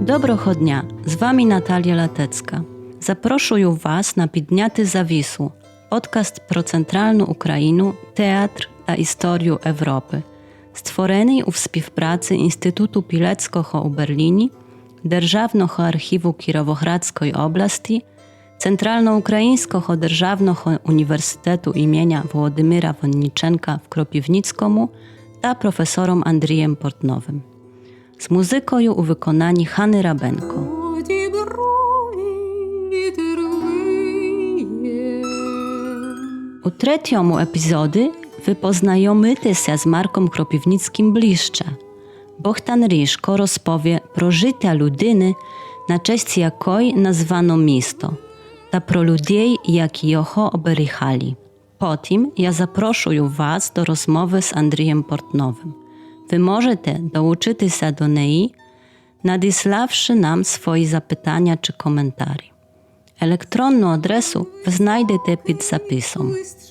Доброго dnia, z Wami Natalia Latecka. Запрошую вас на Підняти завісу, подкаст про центральну Україну, театр та історію Європи, створений у співпраці Інституту Пілецького у Берліні, Державного архіву Кіровоградської області, Центральноукраїнського державного університету імені Володимира Вонніченка в Кропівницькому та професором Андрієм Портновим. З музикою у виконанні Хани Рабенко. У третьому епізоді ви познайомитеся з Марком Кропівницьким ближче. Богдан Ріжко розповє про життя людини, на честь якої названо місто, та про людей, які його оберігали. Потім я запрошую вас до розмови з Андрієм Портновим. Ви можете долучитися до неї, надіславши нам свої запитання чи коментарі. Електронну адресу ви знайдете під записом. Лист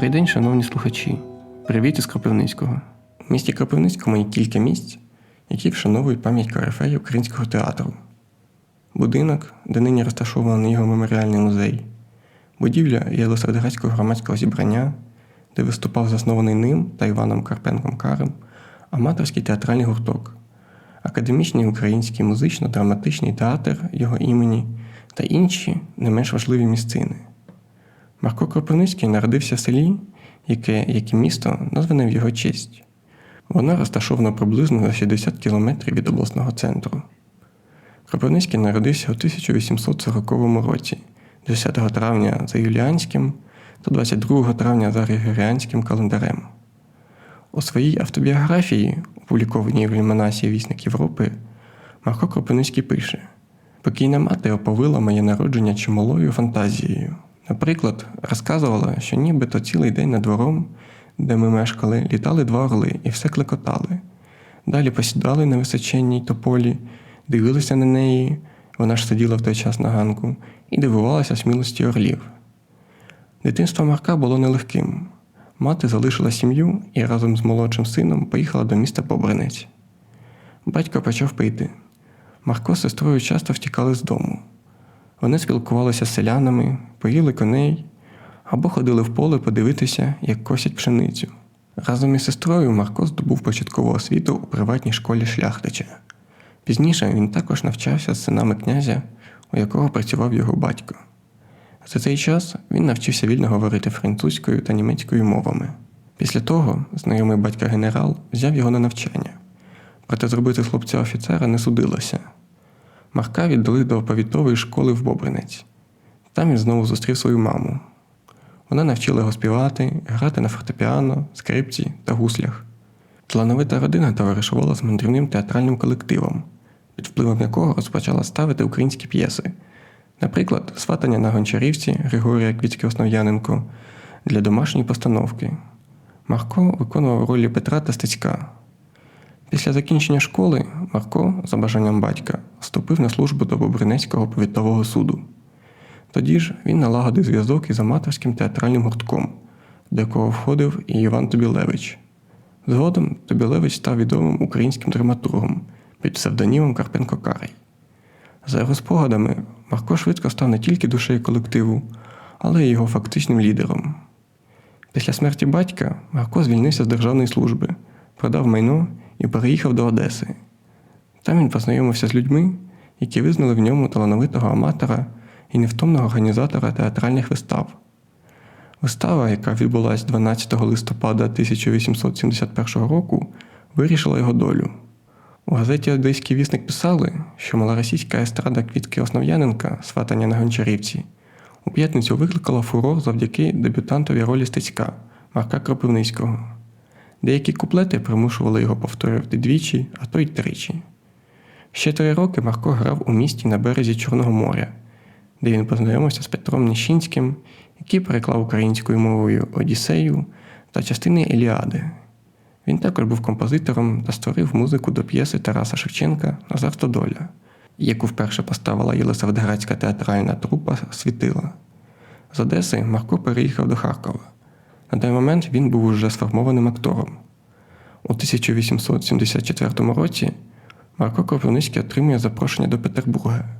Добрий день, шановні слухачі. Привіт із Кропивницького. У місті Кропивницькому є кілька місць, які вшановують пам'ять корифеї українського театру. Будинок, де нині розташований його меморіальний музей, будівля Єлисаветградського громадського зібрання, де виступав заснований ним та Іваном Карпенком Карем, аматорський театральний гурток, академічний український музично-драматичний театр його імені та інші не менш важливі місцини. Марко Кропивницький народився в селі, яке, як і місто, назване в його честь. Воно розташовано приблизно за 60 кілометрів від обласного центру. Кропивницький народився у 1840 році, 10 травня за юліанським та 22 травня за григоріанським календарем. У своїй автобіографії, опублікованій в Ліманасі Вісник Європи, Марко Кропивницький пише: Покійна мати оповила моє народження чималою фантазією. Наприклад, розказувала, що нібито цілий день над двором, де ми мешкали, літали два орли і все клекотали. Далі посідали на височенній тополі, дивилися на неї, вона ж сиділа в той час на ганку, і дивувалася смілості орлів. Дитинство Марка було нелегким. Мати залишила сім'ю і разом з молодшим сином поїхала до міста Побринець. Батько почав пити. Марко з сестрою часто втікали з дому. Вони спілкувалися з селянами, поїли коней або ходили в поле подивитися, як косять пшеницю. Разом із сестрою Марко здобув початкову освіту у приватній школі шляхтича. Пізніше він також навчався з синами князя, у якого працював його батько. За цей час він навчився вільно говорити французькою та німецькою мовами. Після того знайомий батька генерал взяв його на навчання, проте зробити хлопця офіцера не судилося. Марка віддали до повітової школи в Бобринець. Там він знову зустрів свою маму. Вона навчила його співати, грати на фортепіано, скрипці та гуслях. Талановита родина товаришувала з мандрівним театральним колективом, під впливом якого розпочала ставити українські п'єси, наприклад, сватання на гончарівці Григорія Квітський Основ'яненко для домашньої постановки. Марко виконував ролі Петра та Стецька. Після закінчення школи Марко, за бажанням батька, вступив на службу до Бобринецького повітового суду. Тоді ж він налагодив зв'язок із аматорським театральним гуртком, до якого входив і Іван Тобілевич. Згодом Тобілевич став відомим українським драматургом під псевдонімом Карпенко Карий. За його спогадами, Марко швидко став не тільки душею колективу, але й його фактичним лідером. Після смерті батька Марко звільнився з державної служби, продав майно і переїхав до Одеси. Там він познайомився з людьми, які визнали в ньому талановитого аматора і невтомного організатора театральних вистав. Вистава, яка відбулась 12 листопада 1871 року, вирішила його долю. У газеті Одеський вісник писали, що малоросійська естрада Квітки Основ'яненка сватання на Гончарівці у п'ятницю викликала фурор завдяки дебютантові ролі Стецька Марка Кропивницького. Деякі куплети примушували його повторювати двічі, а то й тричі. Ще три роки Марко грав у місті на березі Чорного моря, де він познайомився з Петром Ніщинським, який переклав українською мовою Одіссею та частини Еліади. Він також був композитором та створив музику до п'єси Тараса Шевченка Назар Тодоля, яку вперше поставила Єлисаветградська театральна трупа Світила. З Одеси Марко переїхав до Харкова. На той момент він був уже сформованим актором. У 1874 році Марко Кропивницький отримує запрошення до Петербурга.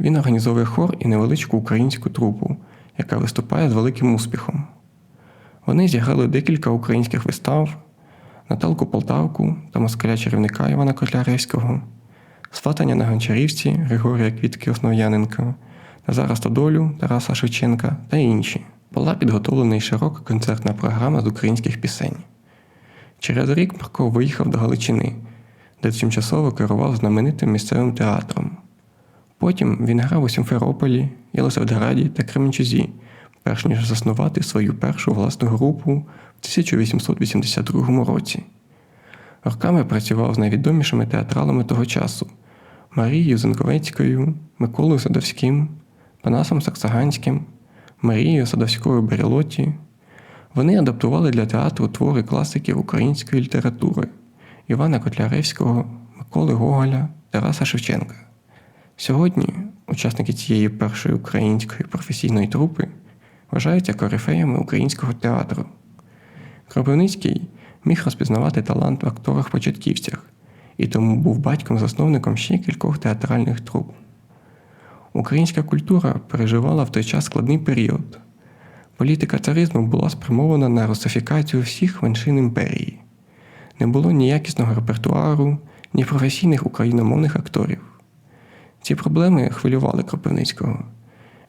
Він організовує хор і невеличку українську трупу, яка виступає з великим успіхом. Вони зіграли декілька українських вистав, Наталку Полтавку та москаля чарівника Івана Котляревського, Сватання на Гончарівці Григорія Квітки Основ'яненка, Назара Стодолю Тараса Шевченка та інші. Була підготовлена й широка концертна програма з українських пісень. Через рік Марко виїхав до Галичини, де тимчасово керував знаменитим місцевим театром. Потім він грав у Сімферополі, Єлисаветграді та Кременчузі, перш ніж заснувати свою першу власну групу в 1882 році. Роками працював з найвідомішими театралами того часу Марією Зенковецькою, Миколою Садовським, Панасом Саксаганським, Марією Садовською Берелоті. Вони адаптували для театру твори класиків української літератури Івана Котляревського, Миколи Гоголя, Тараса Шевченка. Сьогодні учасники цієї першої української професійної трупи вважаються корифеями українського театру. Кропивницький міг розпізнавати талант в акторах-початківцях і тому був батьком-засновником ще кількох театральних труп. Українська культура переживала в той час складний період. Політика царизму була спрямована на русифікацію всіх меншин імперії. Не було ні якісного репертуару, ні професійних україномовних акторів. Ці проблеми хвилювали Кропивницького.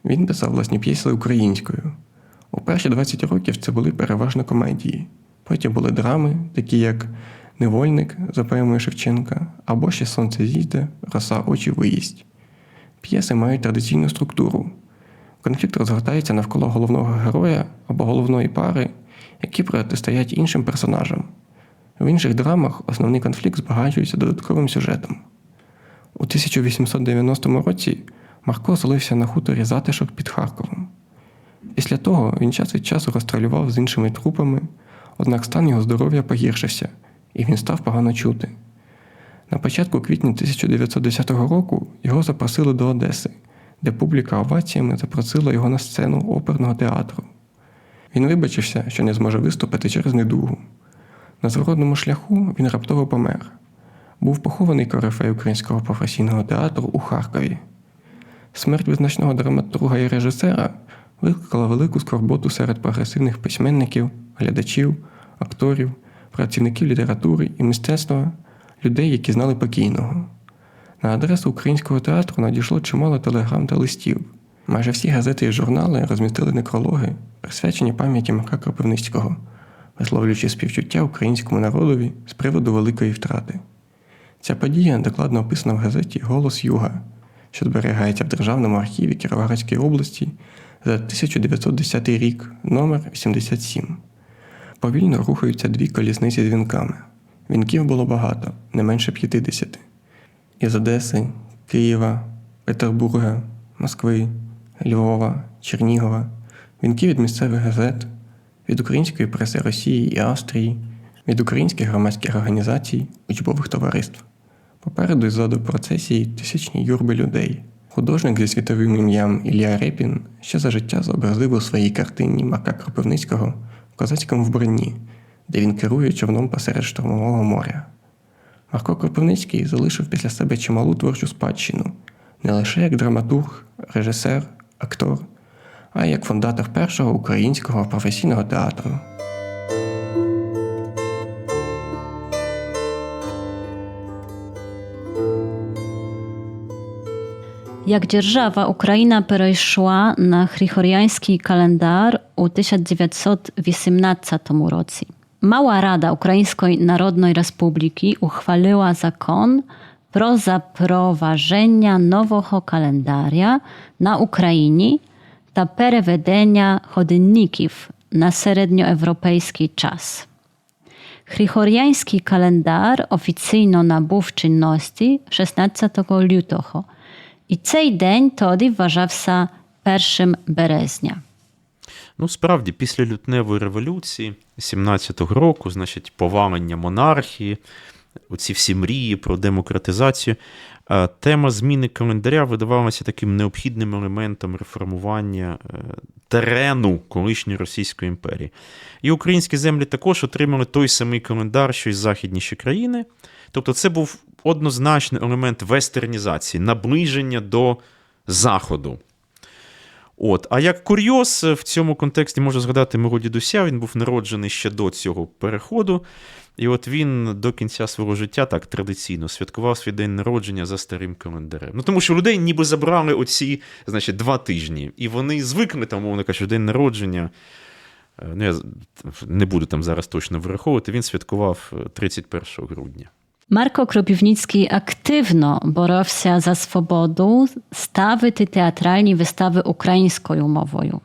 Він писав власні п'єси українською. У перші 20 років це були переважно комедії. Потім були драми, такі як Невольник за поемою Шевченка або ще Сонце зійде, роса очі виїсть. П'єси мають традиційну структуру. Конфлікт розгортається навколо головного героя або головної пари, які протистоять іншим персонажам. В інших драмах основний конфлікт збагачується додатковим сюжетом. У 1890 році Марко оселився на хуторі затишок під Харковом. Після того він час від часу розстрілював з іншими трупами, однак стан його здоров'я погіршився, і він став погано чути. На початку квітня 1910 року його запросили до Одеси, де публіка оваціями запросила його на сцену оперного театру. Він вибачився, що не зможе виступити через недугу. На зворотному шляху він раптово помер. Був похований корифей українського професійного театру у Харкові. Смерть визначного драматурга і режисера викликала велику скорботу серед прогресивних письменників, глядачів, акторів, працівників літератури і мистецтва, людей, які знали покійного. На адресу українського театру надійшло чимало телеграм та листів. Майже всі газети і журнали розмістили некрологи, присвячені пам'яті Марка Кропивницького, висловлюючи співчуття українському народові з приводу великої втрати. Ця подія докладно описана в газеті Голос Юга, що зберігається в Державному архіві Кіровоградської області за 1910 рік, номер 87. Повільно рухаються дві колісниці з вінками. Вінків було багато, не менше 50. Із Одеси, Києва, Петербурга, Москви, Львова, Чернігова, вінки від місцевих газет, від української преси Росії і Австрії, від українських громадських організацій, учбових товариств. Попереду і ззаду процесії тисячні юрби людей. Художник зі світовим ім'ям Ілля Репін ще за життя зобразив у своїй картині Марка Кропивницького в козацькому вбранні, де він керує човном посеред штормового моря. Марко Кропивницький залишив після себе чималу творчу спадщину не лише як драматург, режисер, актор, а й як фундатор першого українського професійного театру. Jak dzierżawa Ukraina перейшła na chrigoriański kalendar u 1918 roці. Mała Rada Ukraińskiej Narodnej Republiki uchwaliła zakon про запровадження нового календаря на Україні та переведення годинників на середньоєвропейський час. Григоріанський календар офіційно набув чинності 16 лютого І цей день тоді вважався 1 березня. Ну, справді, після лютневої революції 17-го року, значить, повалення монархії, оці всі мрії про демократизацію, е, тема зміни календаря видавалася таким необхідним елементом реформування е, терену колишньої Російської імперії. І українські землі також отримали той самий календар, що й західніші країни. Тобто, це був однозначний елемент вестернізації, наближення до Заходу. От. А як курйоз в цьому контексті можна згадати мого дідуся, він був народжений ще до цього переходу. І от він до кінця свого життя так традиційно святкував свій день народження за старим календарем. Ну тому що людей ніби забрали оці, значить, два тижні, і вони звикли там, мовно кажучи, день народження. е, Ну, я не буду там зараз точно враховувати. Він святкував е, 31 грудня. Marko Kropivnicki aktywno boровся за свободу ставити театральні вистави українською мовою.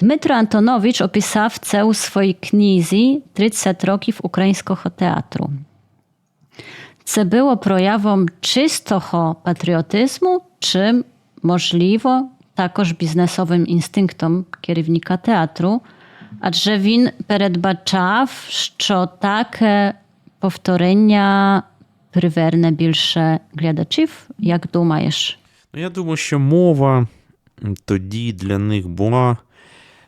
Дмитро Антонович описав це у своїй книзі «30 років українського театру. Це було проявом чистого патріотизму, чи, можливо, також бізнесовим інстинктом керівника театру, адже він передбачав, що таке повторення приверне більше глядачів. Як думаєш? Ну, я думаю, що мова тоді для них була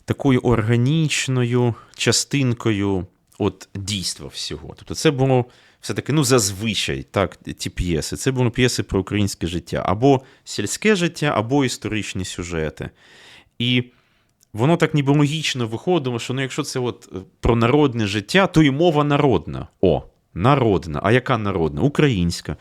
такою органічною частинкою от дійства всього. Тобто це було все-таки, ну, зазвичай, так, ті п'єси. Це були п'єси про українське життя, або сільське життя, або історичні сюжети. І воно так ніби логічно виходило, що ну, якщо це от про народне життя, то і мова народна. О, народна. А яка народна? Українська.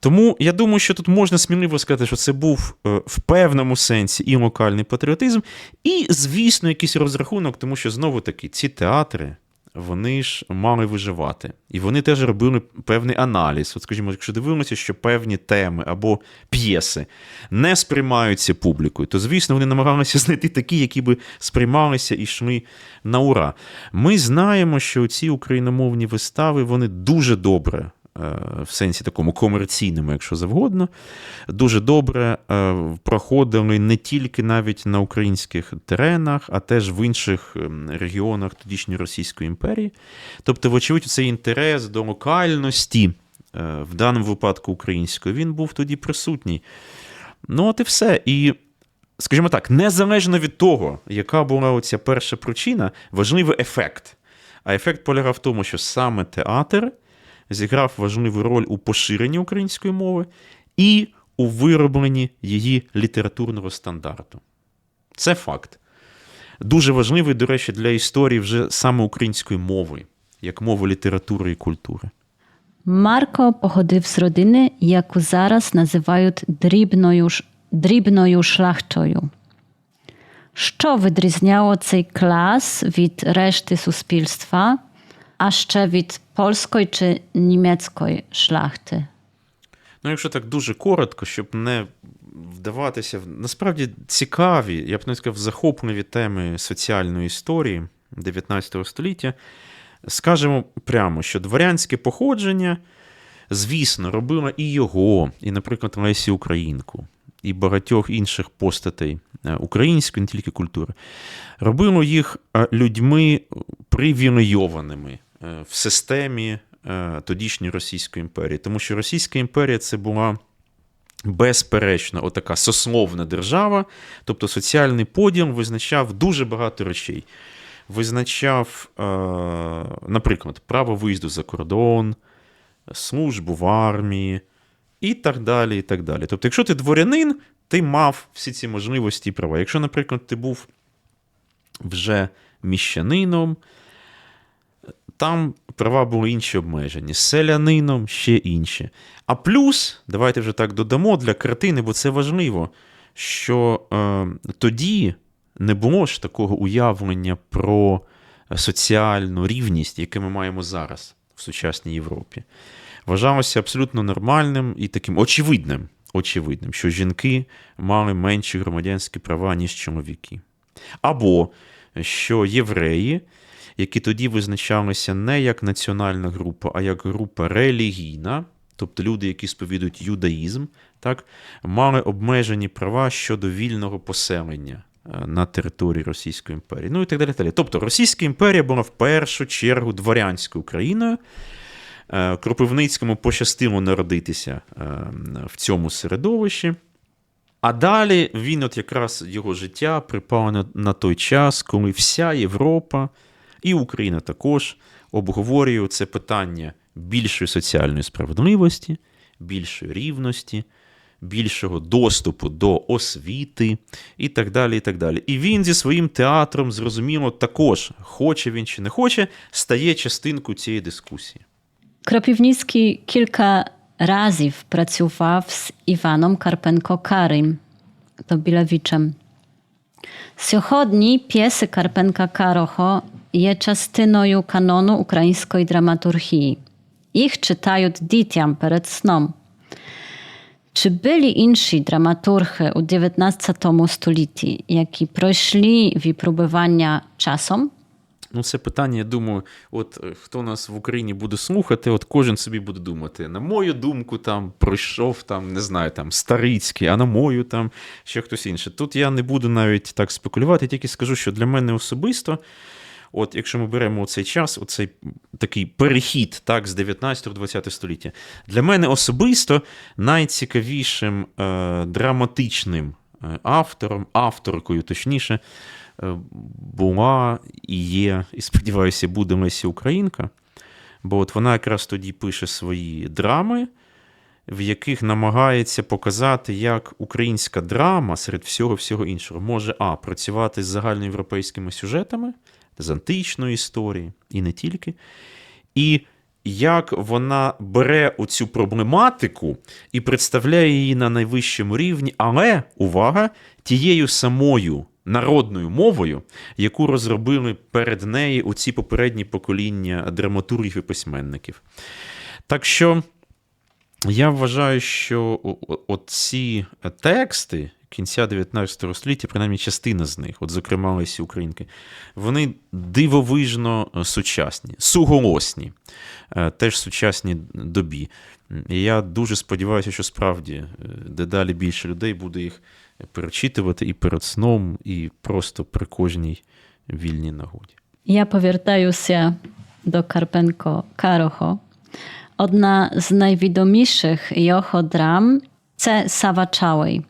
Тому я думаю, що тут можна сміливо сказати, що це був е, в певному сенсі і локальний патріотизм, і, звісно, якийсь розрахунок, тому що знову таки ці театри. Вони ж мали виживати. І вони теж робили певний аналіз. От, скажімо, якщо дивимося, що певні теми або п'єси не сприймаються публікою, то, звісно, вони намагалися знайти такі, які би сприймалися і йшли на ура. Ми знаємо, що ці україномовні вистави вони дуже добре в сенсі такому комерційному, якщо завгодно, дуже добре е, проходили не тільки навіть на українських теренах, а теж в інших ем, регіонах тодішньої Російської імперії. Тобто, вочевидь, цей інтерес до локальності, е, в даному випадку української, він був тоді присутній. Ну, от і все. І скажімо так, незалежно від того, яка була оця перша причина, важливий ефект. А ефект полягав в тому, що саме театр зіграв важливу роль у поширенні української мови і у виробленні її літературного стандарту. Це факт. Дуже важливий, до речі, для історії вже саме української мови, як мови літератури і культури. Марко походив з родини, яку зараз називають дрібною, дрібною шлахтою. Що відрізняло цей клас від решти суспільства, а ще від польської чи німецької шлахти? Ну, якщо так дуже коротко, щоб не вдаватися в насправді цікаві, я б не сказав, захопливі теми соціальної історії 19 століття, скажемо прямо, що дворянське походження, звісно, робило і його, і, наприклад, Лесі Українку, і багатьох інших постатей е, української, не тільки культури, робило їх е, людьми привілейованими е, в системі тодішньої Російської імперії. Тому що Російська імперія це була безперечно отака сословна держава, тобто соціальний поділ визначав дуже багато речей. Визначав, наприклад, право виїзду за кордон, службу в армії і так далі. і так далі. Тобто, якщо ти дворянин, ти мав всі ці можливості і права. Якщо, наприклад, ти був вже міщанином, там права були інші обмежені, селянином ще інші. А плюс, давайте вже так додамо для картини, бо це важливо, що е, тоді не було ж такого уявлення про соціальну рівність, яке ми маємо зараз в сучасній Європі. Вважалося абсолютно нормальним і таким очевидним, очевидним, що жінки мали менші громадянські права, ніж чоловіки. Або що євреї, які тоді визначалися не як національна група, а як група релігійна, тобто люди, які сповідують юдаїзм, так, мали обмежені права щодо вільного поселення е, на території Російської імперії. Ну і так далі. далі. Тобто Російська імперія була в першу чергу дворянською країною. Е, Кропивницькому пощастило народитися е, в цьому середовищі. А далі він, от якраз його життя припало на, на той час, коли вся Європа і Україна також обговорює це питання більшої соціальної справедливості, більшої рівності, більшого доступу до освіти і так далі. І так далі. І він зі своїм театром, зрозуміло, також, хоче він чи не хоче, стає частинкою цієї дискусії. Кропивницький кілька разів працював з Іваном Карпенко-Карим, Добілевичем. Сьогодні п'єси Карпенка-Карого є частиною канону української драматургії. Їх читають дітям перед сном. Чи byli інші драматурги у 19 столітті, які пройшли випробування часом? Ну, це питання, я думаю, от е, хто нас в Україні буде слухати, от кожен собі буде думати. На мою думку, там пройшов там, не знаю, там Старицький, а на мою там ще хтось інший. Тут я не буду навіть так спекулювати, тільки скажу, що для мене особисто, от якщо ми беремо цей час, оцей такий перехід так, з 19 в 20 століття, для мене особисто найцікавішим е, драматичним е, автором, авторкою, точніше, була і є, і сподіваюся, буде Леся Українка. Бо от вона якраз тоді пише свої драми, в яких намагається показати, як українська драма серед всього всього іншого може а. працювати з загальноєвропейськими сюжетами, з античної історії, і не тільки. І як вона бере оцю проблематику і представляє її на найвищому рівні, але увага, тією самою народною мовою, яку розробили перед нею оці попередні покоління драматургів і письменників. Так що я вважаю, що оці тексти кінця 19 століття, принаймні частина з них, от зокрема Лесі Українки, вони дивовижно сучасні, суголосні, е, теж сучасні добі. І я дуже сподіваюся, що справді е, дедалі більше людей буде їх перечитувати і перед сном, і просто при кожній вільній нагоді. Я повертаюся до Карпенко-Карого. Одна з найвідоміших його драм це Сава Чałej.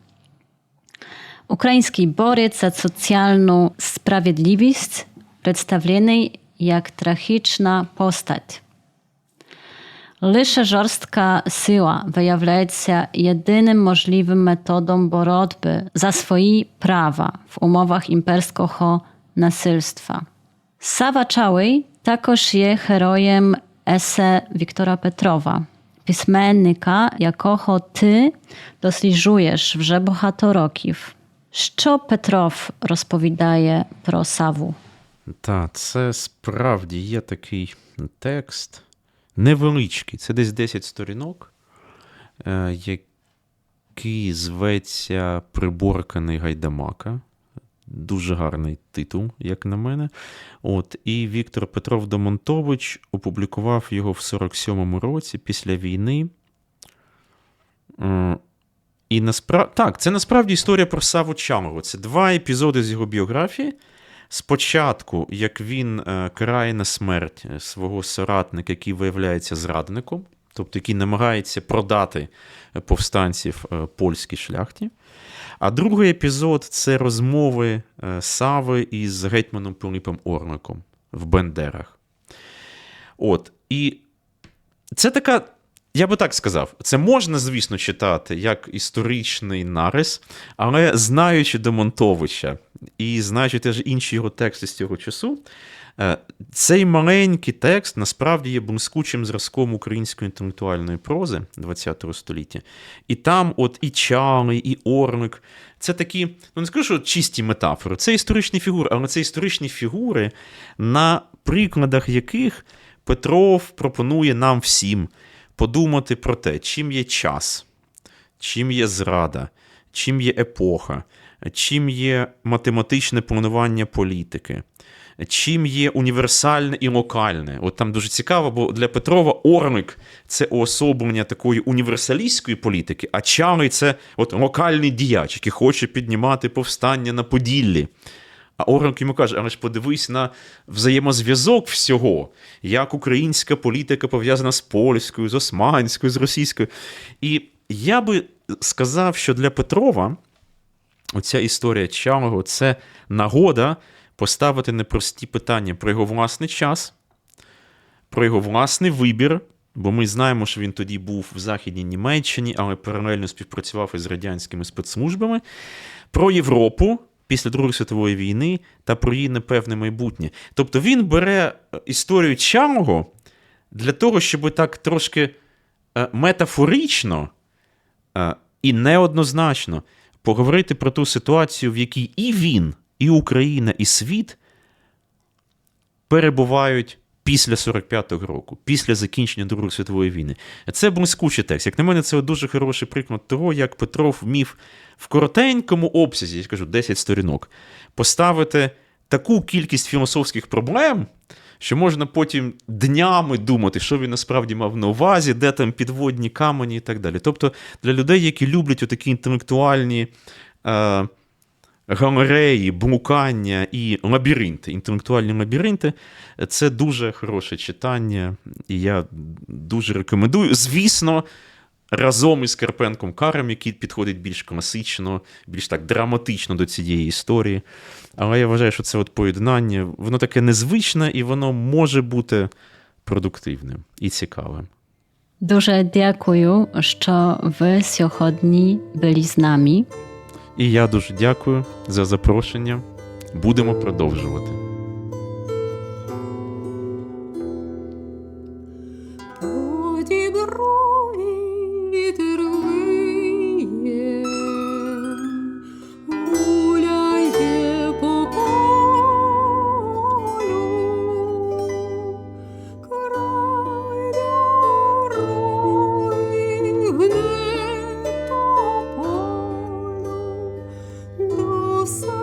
Український борець за соціальну справедливість, представлений як трагічна постать. Лише жорстка сила виявляється єдиним можливим методом боротьби за свої права в умовах імперського насильства. Сава Чałej також є героєм есе Wiktora Petrowa, письменника, якого ти досліджуєш вже багато років. Що Петров розповідає про Саву? Так, це справді є такий текст невеличкий, це десь 10 сторінок, е, який зветься Приборканий Гайдамака. Дуже гарний титул, як на мене. От, І Віктор Петров Домонтович опублікував його в 47-му році після війни. Е, І насправді так, це насправді історія про Саву Чамову. Це два епізоди з його біографії. Спочатку, як він е, карає на смерть свого соратника, який виявляється зрадником, тобто який намагається продати повстанців е, польській шляхті. А другий епізод це розмови е, Сави із гетьманом Пилипом Орликом в Бендерах. От. І це така. Я би так сказав, це можна, звісно, читати як історичний нарис, але знаючи Демонтовича і знаючи теж інші його тексти з цього часу, е, цей маленький текст насправді є блискучим зразком української інтелектуальної прози ХХ століття. І там, от і Чалий, і Орлик, це такі, ну не скажу, що чисті метафори, це історичні фігури, але це історичні фігури, на прикладах яких Петров пропонує нам всім подумати про те, чим є час, чим є зрада, чим є епоха, чим є математичне планування політики, чим є універсальне і локальне. От там дуже цікаво, бо для Петрова Орлик це уособлення такої універсалістської політики, а Чалий це от локальний діяч, який хоче піднімати повстання на Поділлі. А Орлик йому каже: але ж подивись на взаємозв'язок всього, як українська політика пов'язана з польською, з османською, з російською. І я би сказав, що для Петрова оця історія Чалого це нагода поставити непрості питання про його власний час, про його власний вибір. Бо ми знаємо, що він тоді був в Західній Німеччині, але паралельно співпрацював із радянськими спецслужбами, про Європу після Другої світової війни та про її непевне майбутнє. Тобто він бере е, історію Чамого для того, щоб так трошки е, метафорично е, і неоднозначно поговорити про ту ситуацію, в якій і він, і Україна, і світ перебувають після 45-го року, після закінчення Другої світової війни. Це блискучий текст. Як на мене, це дуже хороший приклад того, як Петров вмів в коротенькому обсязі, я кажу, 10 сторінок, поставити таку кількість філософських проблем. Що можна потім днями думати, що він насправді мав на увазі, де там підводні камені і так далі. Тобто для людей, які люблять отакі інтелектуальні е, галереї, блукання і лабіринти, інтелектуальні лабіринти, це дуже хороше читання, і я дуже рекомендую. Звісно, разом із Карпенком Карем, який підходить більш класично, більш так драматично до цієї історії. Але я вважаю, що це от поєднання, воно таке незвичне і воно може бути продуктивним і цікавим. Дуже дякую, що ви сьогодні були з нами. І я дуже дякую за запрошення. Будемо продовжувати. До